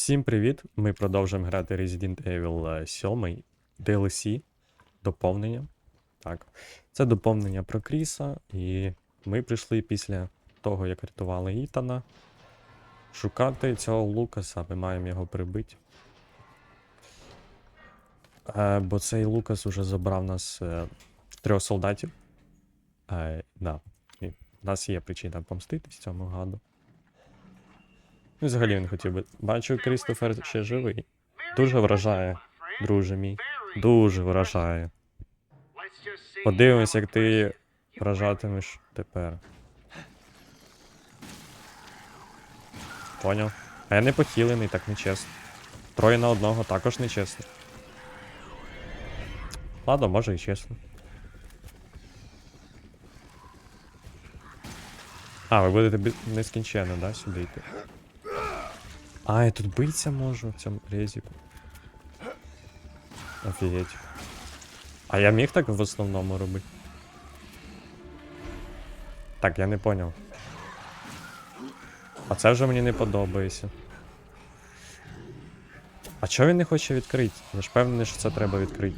Всім привіт! Ми продовжуємо грати Resident Evil 7 DLC доповнення. Так. Це доповнення про Кріса, і ми прийшли після того, як рятували Ітана. Шукати цього Лукаса, ми маємо його прибити. Е, бо цей Лукас уже забрав нас е, трьох солдатів. Е, да. І в нас є причина помститись цьому гаду. Ну, взагалі він хотів би. Бачу, Крістофер ще живий. Дуже вражає, друже мій. Дуже вражає. Подивимось, як ти вражатимеш тепер. Поняв. А я не похилений, так нечесно. Троє на одного також нечесно. Ладно, може і чесно. А, ви будете нескінченно, да, сюди йти? А, я тут биться можу в цьому резіку. Офігеть. А я міг так в основному робити? Так, я не поняв. А це вже мені не подобається. А чого він не хоче відкрити? Я ж впевнений, що це треба відкрити.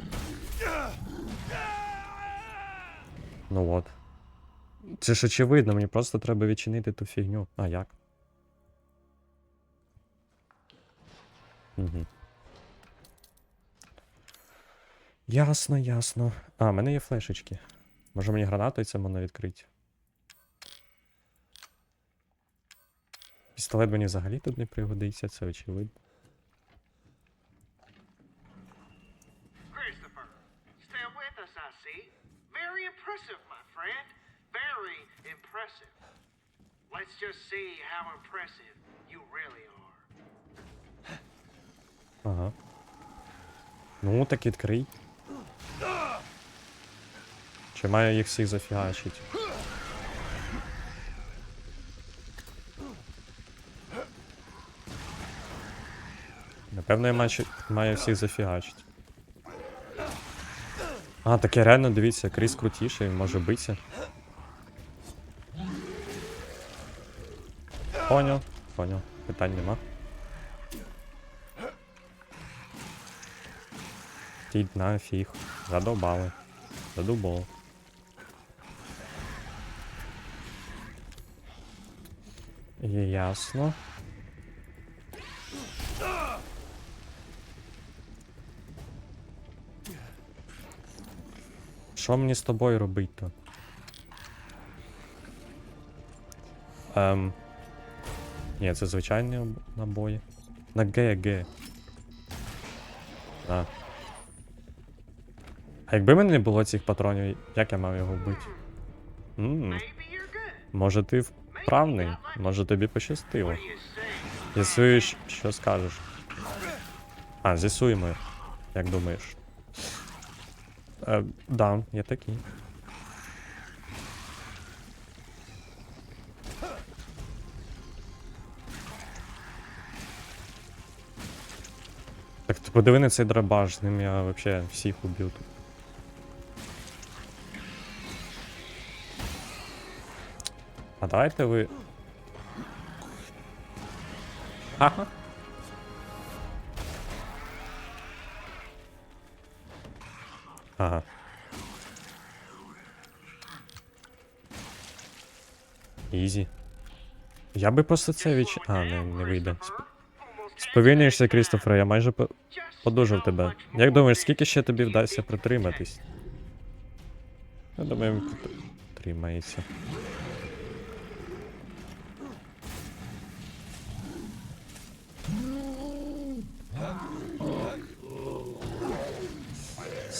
Ну от. Це ж очевидно, мені просто треба відчинити ту фігню. А як? Угу. Ясно, ясно. А, в мене є флешечки. Може мені гранатою це можна відкрити? Пістолет мені взагалі тут не пригодиться, це очевидно. Let's just see how impressive you really are. Ага. Ну, так відкрий. Чи маю їх всіх зафігачити? Напевно, я маю, всіх зафігачити. А, таке реально, дивіться, Кріс крутіший, може битися. Поняв, поняв, питань нема. Тіть нафіг. Задовбали. Задубало. Є ясно. Що мені з тобою робити-то? Ем. Ні, це звичайні набої. На Г, Г. Якби мене не було цих патронів, як я мав його вбити? М, Maybe you're good. Може ти вправний? Може тобі пощастило. З'ясуєш, що скажеш. А, з'ясуємо. Як думаєш? Е, да, є такі. Так ти подиви на цей драбаш, з ним я вообще всіх убив тут. А давайте ви. Ага. Ага. Ізі. Я би просто це відч... А, не, не вийде. Сповільнюєшся, Крістофер, я майже по... подужав тебе. Як думаєш, скільки ще тобі вдасться протриматись? Я думаю, він протримається.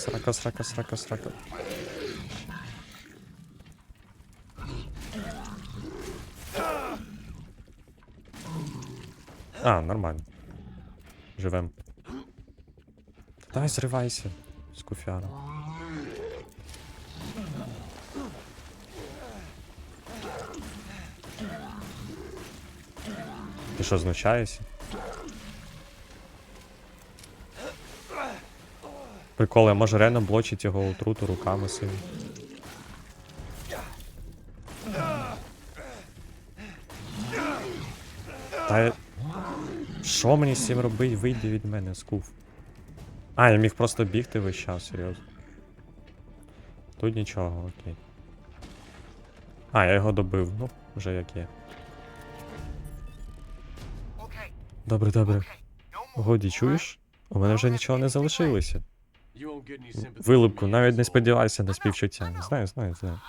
Срака, срака, срака, срака. А, нормально. Живем. Дай зривайся з куфяра. Ти що, знущаєшся? Прикол, я можу реально блочити його отруту руками своїми. Та я... Що мені з цим робити? Вийди від мене, скуф. А, я міг просто бігти весь час, серйозно. Тут нічого, окей. А, я його добив, ну, вже як є. Добре, добре. Годі, чуєш? У мене вже нічого не залишилося. Вилупку, навіть не сподівайся на співчуття. Знаю, знаю, знаю.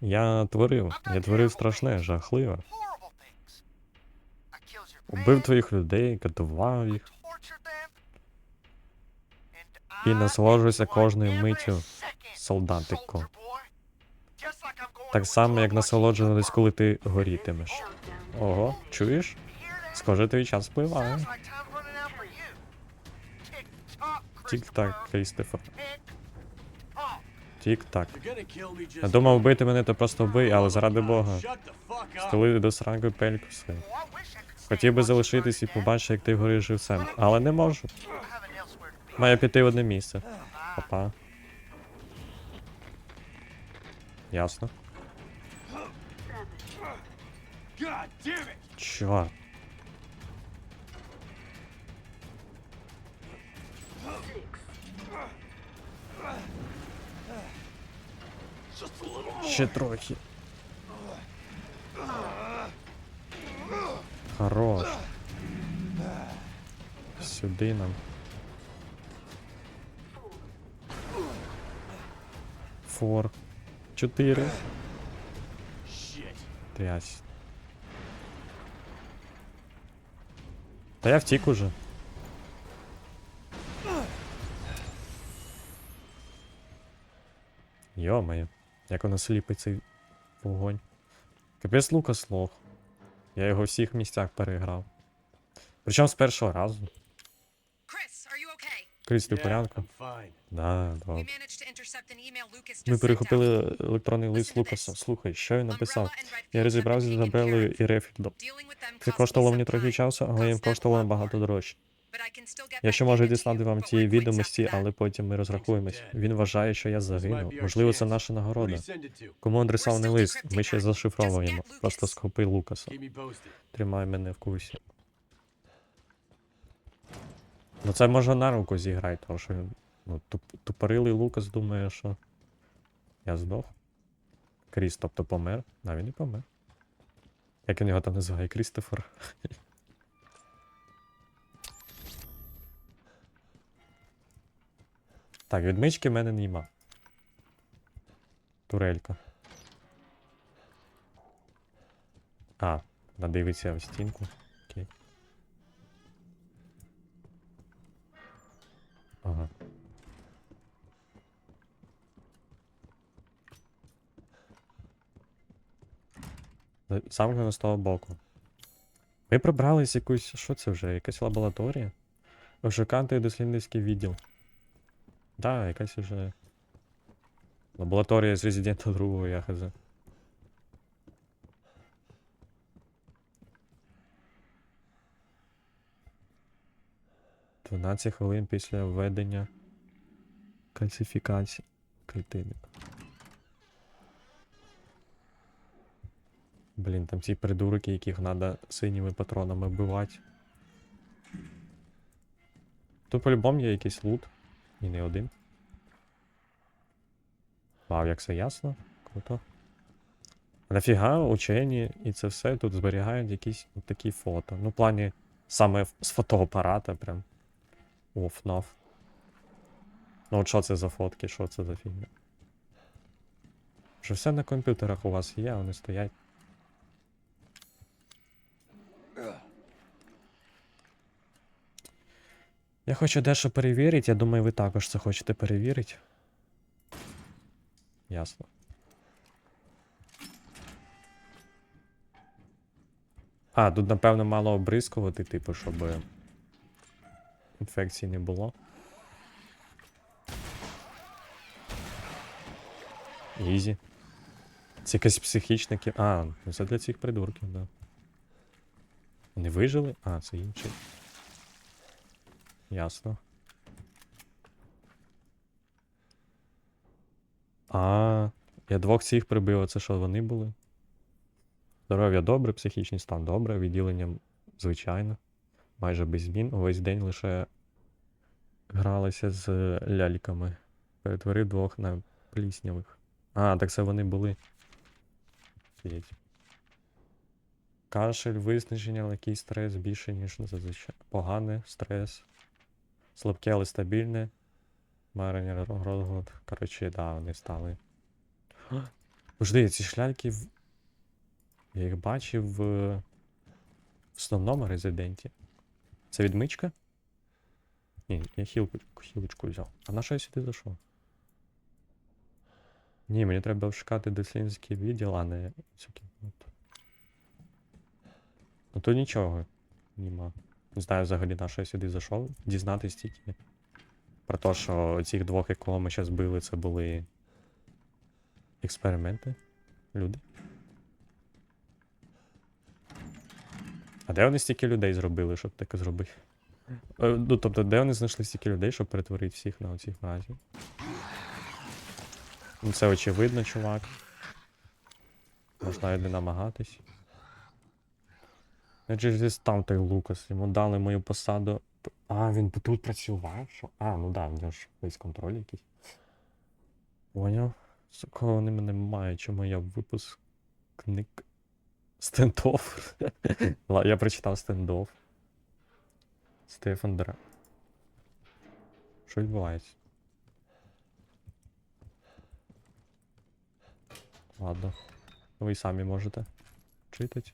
Я творив, я творив страшне, жахливе. Убив твоїх людей, катував їх. І насолоджуйся кожною миттю, солдатико. Так само, як насолоджувались, коли ти горітимеш. Ого, чуєш? Схоже, твій час впливає. Тік-так. Крістофер. Тік-так. Я думав вбити мене, то просто вбий, але заради Бога. Столи до сраки пельку свою. Could Хотів би залишитись і побачити, як ти гориш живцем, але не можу. Маю піти в одне місце. Папа. Ясно. Чорт. Ще трохи. Хорош. Сюди нам. Фор. Shit. Трясь. Та я втік уже. Йо-моє, як воно сліпить цей вогонь. Капець Лукас лох. Я його в всіх місцях переграв. Причому з першого разу. Кріс, ти в порядку? Да, добре. Ми перехопили електронний лист Лукаса. Слухай, що він написав. Я розібрався з Забелою і. Dealing Це коштувало мені трохи часу, але їм коштувало a lot багато more. дорожче. Я ще можу дізнати вам ті відомості, але потім ми розрахуємось. Він вважає, що я загинув. Можливо, це наша нагорода. Кому адресований лист? Ми ще зашифровуємо. Просто схопи Лукаса. Тримай мене в курсі. Ну це може на руку зіграй, тому що ну, туп, тупорилий Лукас думає, що я здох. Кріс, тобто помер. А він і помер. Як він його там називає? Крістофер. Так, відмички в мене нема. Турелька. А, надивиться в стінку. Окей. Ага. Замкнено з того боку. Ми прибрались якусь. Що це вже? Якась лабораторія? Ошуканти дослідницький відділ. Да, якась уже. Лабораторія з резидента другого я. 12 хвилин після введення кальцифікації клітини. Блін, там ці придурки, яких треба синіми патронами вбивати. Тут по-любому є якийсь лут. І не один. Вау, як все ясно. Круто. Нафіга учені і це все тут зберігають якісь такі фото. Ну, в плані саме з фотоапарата прям. Оф-наф. Ну от що це за фотки, що це за фігня? Що все на комп'ютерах у вас є, вони стоять. Я хочу дещо перевірити, я думаю, ви також це хочете перевірити. Ясно. А, тут, напевно, мало обрискувати, типу, щоб інфекцій не було. Ізі. Це якась психічна кі... А, ну це для цих придурків, да. Вони вижили? А, це інший. Ясно. А, я двох цих прибив, а це що вони були? Здоров'я добре, психічний стан добре, відділення звичайно. майже без змін. Увесь день лише гралися з ляльками. Перетворив двох на пліснявих. А, так це вони були. Офігеть. Кашель, виснаження, легкий стрес більше, ніж зазвичай. Поганий стрес. Слабке, але стабільне. Марення розгод. Коротше, да, вони стали. Пожди, ці шляльки. Я їх бачив в в основному резиденті. Це відмичка? Ні, я хілку, хілочку взяв. А на що я сюди зайшов? Ні, мені треба шукати дослідницький відділ, а не цю кімнату. Ну то нічого. Нема. Не знаю взагалі на що я сюди зайшов. Дізнатись тільки. Про те, що цих двох, якого ми зараз били, це були експерименти. Люди. А де вони стільки людей зробили, щоб таке зробити? Е, Ну, тобто, де вони знайшли стільки людей, щоб перетворити всіх на оцих мразів? Ну, це очевидно, чувак. Можна і намагатись. Значить, десь там той Лукас. Йому дали мою посаду. А, він тут працював? Що? А, ну да, в нього ж весь контроль якийсь. Поняв. З кого вони мене мають, чому я випускник стендов. Я прочитав стендов. Стефан Дра. Що відбувається? Ладно. Ви самі можете читати.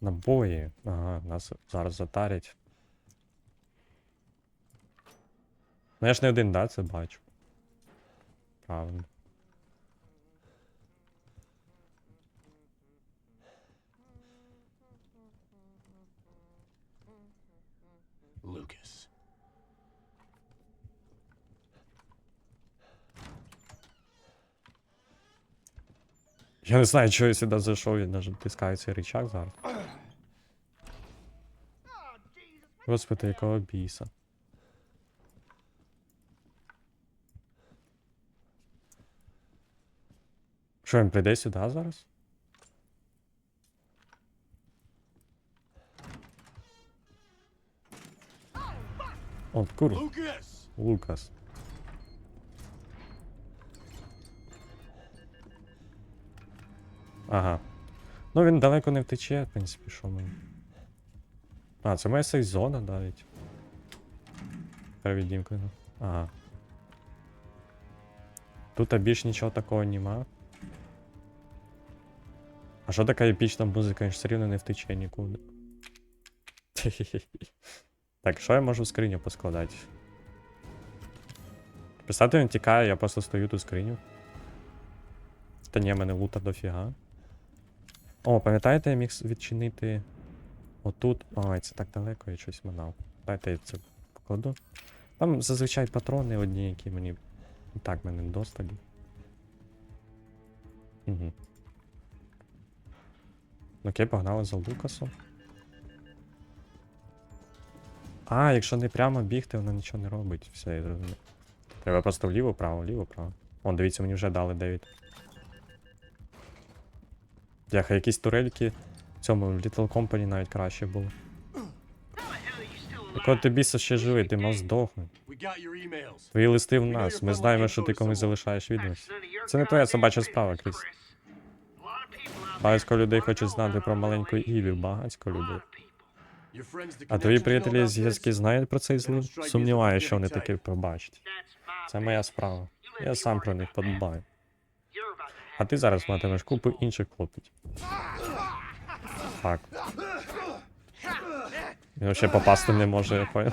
Набої. Ага, нас зараз затарять. Ну я ж не один, да, це бачу. Правильно. Lucas. Я не знаю, чого я сюди зайшов, я навіть тискаю цей рычаг зараз. Господи, якого біса. Що він прийде сюди зараз? От кур, Lucas! Лукас. Ага. Ну він далеко не втече, в принципі, що ми. А, це моя сейф зона навіть. Перевідімкою. Ага. Тут більш нічого такого нема. А що така епічна музика, він ж все рівно не втече нікуди. Так, що я можу в скриню поскладати? Представте, він тікає, я просто стою тут скриню. Та ні, мене лута дофіга. О, пам'ятаєте, я міг відчинити отут. Ой, це так далеко, я щось манав. Дайте я це покладу. Там зазвичай патрони одні, які мені. І так мене досталі. Угу. Окей, погнали за Лукасом. А, якщо не прямо бігти, воно нічого не робить. Все, я зрозумів. Треба просто вліво, право, вліво, право. О, дивіться, мені вже дали 9. Яха, якісь турельки в цьому в Little Company навіть краще було. Alive? ти біса ще живий, ти мав здохнути. Твої листи в нас. Ми знаємо, що ти комусь залишаєш відомості. Це не твоя собача справа, Кріс. Багатько людей хочуть знати про маленьку Іві, багатько людей. А твої приятелі з зв'язки знають про цей злив? Сумніваюся, що вони таке пробачать. Це моя справа. Я сам про них подбаю. А ти зараз матимеш купу інших клопотів. Так. Він ще попасти не може, я понял.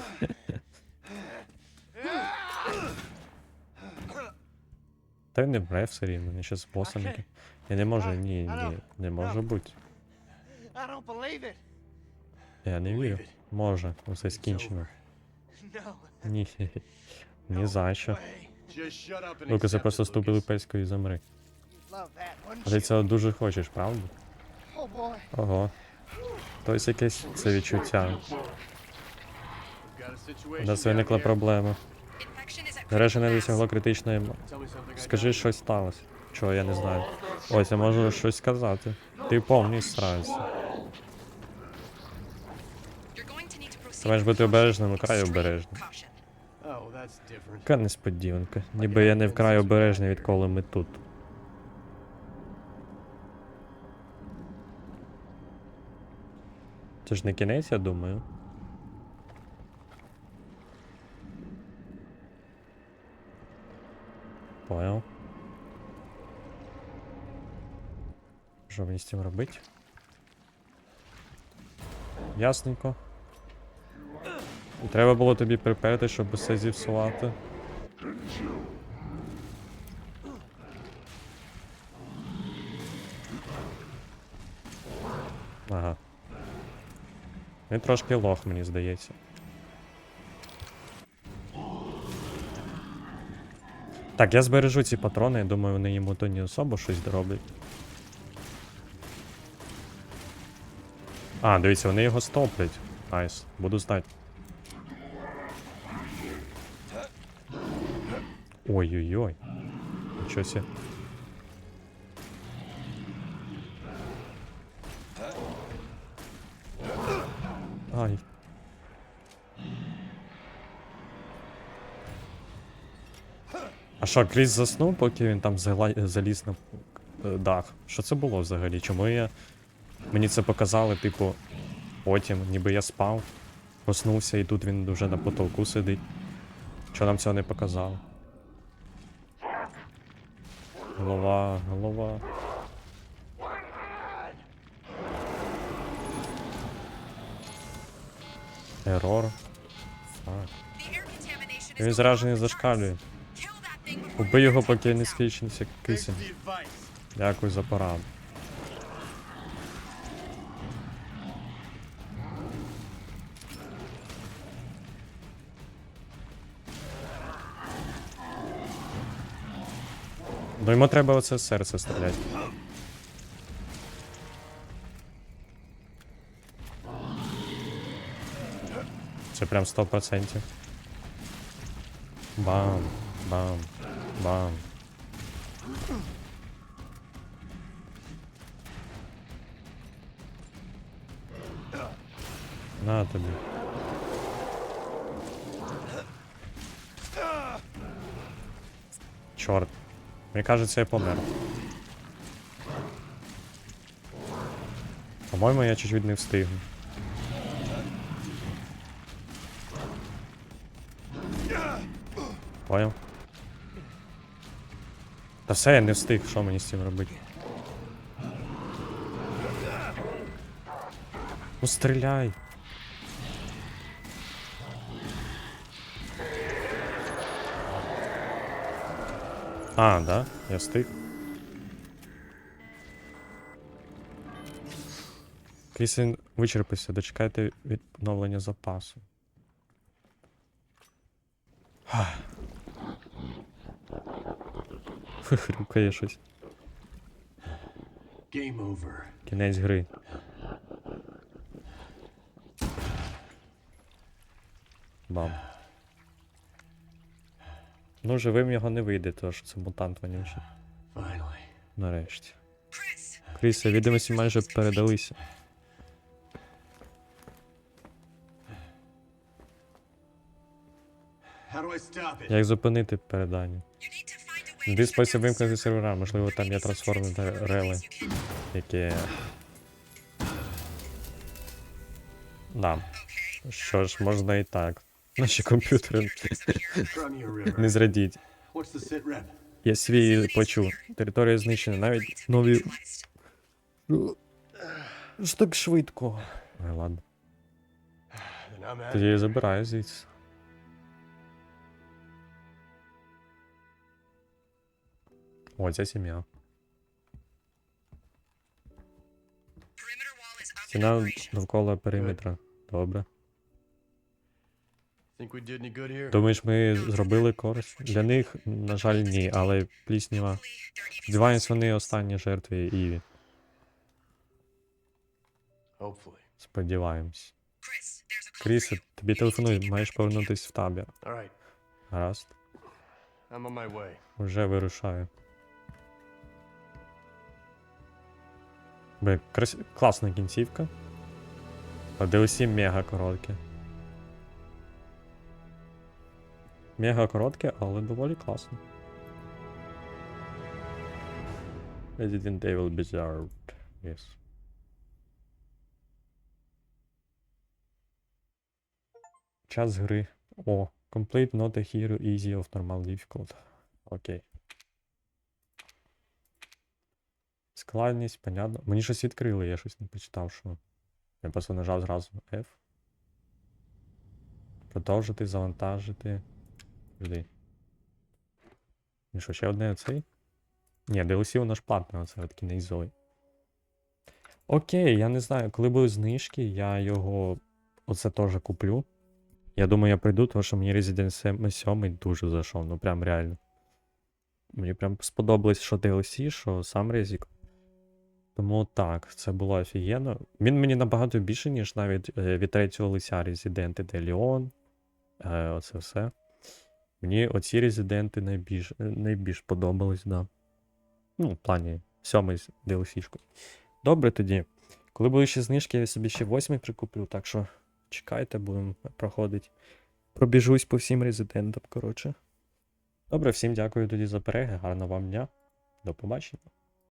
Та він не бре все рівно, він ще з босом. Я не можу, ні, ні, не може бути. Я не вірю. Може, усе скінчено. No. Ні. Ні за що. Accept просто ступили пеською і замри. А ти цього дуже хочеш, правда? Ого. Тобто якесь це відчуття. У нас виникла проблема. At не досягло критичної. Скажи, щось сталося. Чого я не знаю. Ось, я можу щось сказати. Ти повний сранці. Ти маєш бути обережним, вкрай обережним. Яка несподіванка. Ніби я не вкрай обережний, відколи ми тут. Це ж не кінець, я думаю. Понял. Що мені з цим робити? Ясненько. Треба було тобі приперти, щоб усе зіпсувати. Ага. Він трошки лох, мені здається. Так, я збережу ці патрони, я думаю, вони йому то не особо щось дороблять. А, дивіться, вони його стоплять. Найс, буду знати. Ой-ой-ой. Нічого себе. Ай. А що, Кріс заснув, поки він там заліз на е, дах? Що це було взагалі? Чому я. Мені це показали, типу, потім, ніби я спав, проснувся і тут він вже на потолку сидить. Що нам цього не показали? Голова, голова. Ерор. Він the зашкалює. Убий його, поки не Thanks кисень. Дякую за пораду. Ну йому треба оце серце стріляти. Це прям 100%. Бам, бам, бам. На тобі. Чорт. Мені кажеться, я помер. По-моєму, я чуть-чуть не встигну. Понял? Та все, я не встиг, що мені з цим робити? Ну стріляй. А, да? Я встиг. Крісін вичерпався, дочекайте відновлення запасу. Хрюкає щось. Game over. Кінець гри. Бам. Ну, живим його не вийде, тому що це мутант вонючий. Нарешті. Крісе, відомості майже передалися. Як зупинити передання? Shut спосіб вимкнути сервера, можливо, там є трансформер can- яке. Да. Що ж, можна і так. Наші комп'ютери не зрадіть. Я свій почув. Територія знищена, навіть нові. Ж так швидко. Ладно. Тоді я забираю звідси. О, ця сім'я. Стіна довкола периметра. Добре. Думаєш, ми зробили користь? Для них, на жаль, ні, але плісніва. Сподіваємось, вони останні жертви Іві. Сподіваємось. You. тобі телефонують, маєш повернутись в табір. Гаразд. Вже вирушаю. Бе, крас... класна кінцівка. А DLC мега коротке. Мега коротке, але доволі класно. Resident Evil Bizarre. Yes. Час гри. О, complete not a hero easy of normal difficult. Окей. Складність, понятно. Мені щось відкрили, я щось не почитав, що. Я просто нажав зразу F. Продовжити, завантажити. Жди. І що, ще одне цей? Ні, DLC воно ж платне, оце от кінезовий. Окей, я не знаю, коли будуть знижки, я його оце теж куплю. Я думаю, я прийду, тому що мені Resident 7 дуже зайшов, ну прям реально. Мені прям сподобалось, що DLC, що сам Резік. Тому так, це було офігенно. Він мені набагато більше, ніж навіть е, від третього лиця Resident де Leon. Е, оце все. Мені оці резиденти найбільш, е, найбільш подобались, да. Ну, в плані сьомий з DLC-шкою. Добре тоді. Коли були ще знижки, я собі ще восьмий прикуплю, так що чекайте, будемо проходити. Пробіжусь по всім резидентам, коротше. Добре, всім дякую тоді за перегляд, гарного вам дня. До побачення.